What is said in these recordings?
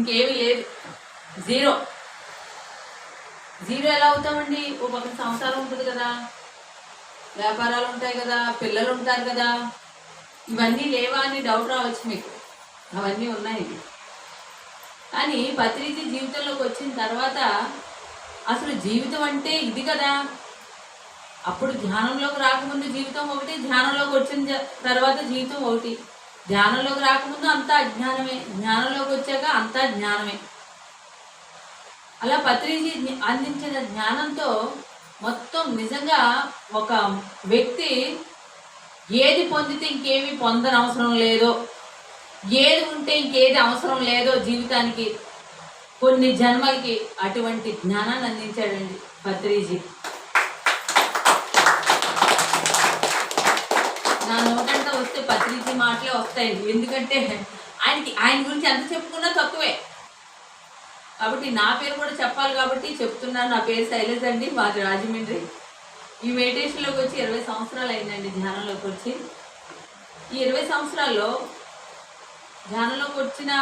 ఇంకేమీ లేదు. Zero zero ఎలా అవుతామండి? ఓ పక్కన సంసారం ఉంటుంది కదా. వ్యాపారాలు ఉంటాయి కదా. పిల్లలు ఉంటారు కదా. ఇవన్నీ లేవా అని డౌట్ రావచ్చు మీకు. అవన్నీ ఉన్నాయి. కానీ పత్రిజీ జీవితంలోకి వచ్చిన తర్వాత అసలు జీవితం అంటే ఇది కదా. అప్పుడు ధ్యానంలోకి రాకముందు జీవితం ఒకటి ధ్యానంలోకి వచ్చిన తర్వాత జీవితం ఒకటి. జ్ఞానంలోకి రాకముందు అంతా అజ్ఞానమే జ్ఞానంలోకి వచ్చాక అంతా జ్ఞానమే. అలా పత్రిజీ అందించిన జ్ఞానంతో మొత్తం నిజంగా ఒక వ్యక్తి ఏది పొందితే ఇంకేమి పొందనవసరం లేదో ఏది ఉంటే ఇంకేది అవసరం లేదో జీవితానికి కొన్ని జన్మలకి అటువంటి జ్ఞానాన్ని అందించాడండి పత్రిజీ నా నోటంట మాటలే వస్తాయండి ఎందుకంటే ఆయనకి ఆయన గురించి ఎంత చెప్పుకున్నా తక్కువే. కాబట్టి నా పేరు కూడా చెప్పాలి కాబట్టి చెప్తున్నాను. నా పేరు శైలజ అండి మాది రాజమండ్రి. ఈ మెడిటేషన్లోకి వచ్చి ఇరవై సంవత్సరాలు అయిందండి ధ్యానంలోకి వచ్చి. ఈ ఇరవై సంవత్సరాల్లో ధ్యానంలోకి వచ్చిన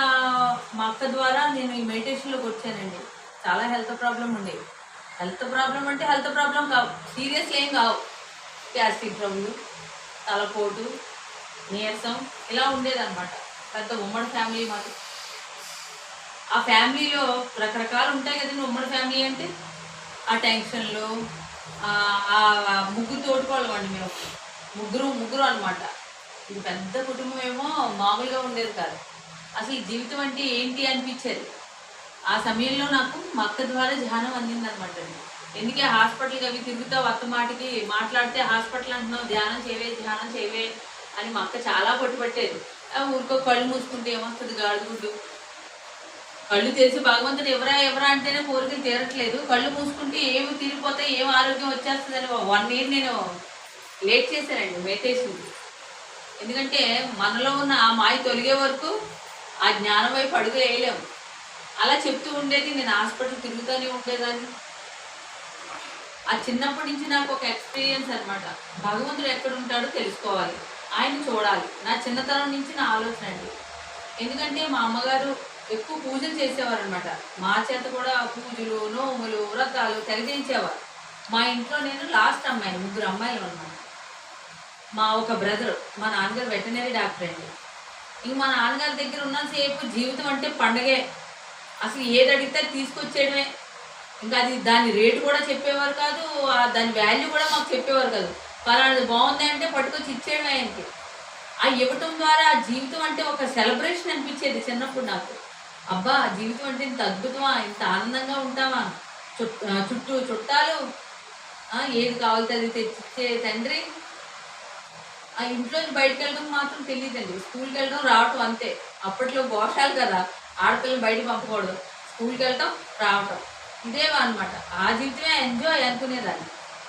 మా అక్క ద్వారా నేను ఈ మెడిటేషన్లోకి వచ్చానండి. చాలా హెల్త్ ప్రాబ్లం ఉండేవి హెల్త్ ప్రాబ్లం అంటే హెల్త్ ప్రాబ్లం కావు. సీరియస్ ఏం కావు. గ్యాస్ట్రిక్ ప్రాబ్లం తలపోటు నీరసం ఇలా ఉండేదన్నమాట. పెద్ద ఉమ్మడి ఫ్యామిలీ మాది. ఆ ఫ్యామిలీలో రకరకాలు ఉంటాయి కదండి ఉమ్మడి ఫ్యామిలీ అంటే. ఆ టెన్షన్లు ఆ ముగ్గురు తోడుకోవడం అండి మేము. ముగ్గురు ముగ్గురు అనమాట ఇది పెద్ద కుటుంబం ఏమో మామూలుగా ఉండేది కాదు. అసలు ఈ జీవితం అంటే ఏంటి అనిపించేది? ఆ సమయంలో నాకు మా అక్క ద్వారా ధ్యానం అందిందనమాట అండి. ఎందుకే హాస్పిటల్కి అవి తిరుగుతావు వత్త మాటికి మాట్లాడితే హాస్పిటల్ అంటున్నావు ధ్యానం చేయవే ధ్యానం చేయవే అని మా అక్క చాలా పట్టుపట్టేది ఊరికో కళ్ళు మూసుకుంటే ఏమొస్తుంది గాడిగుడ్డు కళ్ళు తెలిసి భగవంతుడు ఎవరా ఎవరా అంటేనే కోరికలు తీరట్లేదు. కళ్ళు మూసుకుంటే ఏమి తీరిపోతాయి ఏం ఆరోగ్యం వచ్చేస్తుందని వన్ ఇయర్ నేను లేట్ చేశానండి మెడిటేషన్ ఎందుకంటే మనలో ఉన్న ఆ మాయ తొలిగే వరకు ఆ జ్ఞానం వైపు అడుగు వేయలేము. అలా చెప్తూ ఉండేది నేను హాస్పిటల్ తిరుగుతూనే ఉండేదాన్ని. ఆ చిన్నప్పటి నుంచి నాకు ఒక ఎక్స్పీరియన్స్ అనమాట భగవంతుడు ఎక్కడ ఉంటాడో తెలుసుకోవాలి. ఆయన నా చిన్నతనం నుంచి నా ఆలోచన అండి ఎందుకంటే మా అమ్మగారు ఎక్కువ పూజలు చేసేవారు అనమాట మా చేత కూడా పూజలు నోములు వ్రతాలు తెగదించేవారు మా ఇంట్లో నేను లాస్ట్ అమ్మాయిని ముగ్గురు అమ్మాయిలు అనమాట మా ఒక బ్రదర్ మా నాన్నగారు వెటనరీ డాక్టర్ అండి. ఇంక మా నాన్నగారి దగ్గర ఉన్నంతసేపు జీవితం అంటే పండగే. అసలు ఏది అడిగితే అది తీసుకొచ్చేయడమే. ఇంకా అది దాని రేటు కూడా చెప్పేవారు కాదు దాని వాల్యూ కూడా మాకు చెప్పేవారు కాదు. పలానాది బాగుంది అంటే పట్టుకొచ్చి ఇచ్చేయడం ఆయనకి. ఆ ఇవ్వటం ద్వారా జీవితం అంటే ఒక సెలబ్రేషన్ అనిపించేది చిన్నప్పుడు నాకు. అబ్బా జీవితం అంటే ఇంత అద్భుతమా ఇంత ఆనందంగా ఉంటామా? చుట్టూ చుట్టాలు ఆ, ఏది కావాలితే అది తెచ్చిచ్చే తండ్రి. ఆ ఇంట్లో బయటకు వెళ్ళడం మాత్రం తెలియదండి. స్కూల్కి వెళ్ళడం రావటం అంతే. అప్పట్లో ఘోషాలు కదా ఆడపిల్లలు బయట పంపకూడదు. స్కూల్కి వెళ్ళటం రావటం. ఇదేవా అనమాట ఆ జీవితమే ఎంజాయ్ అనుకునేదాన్ని.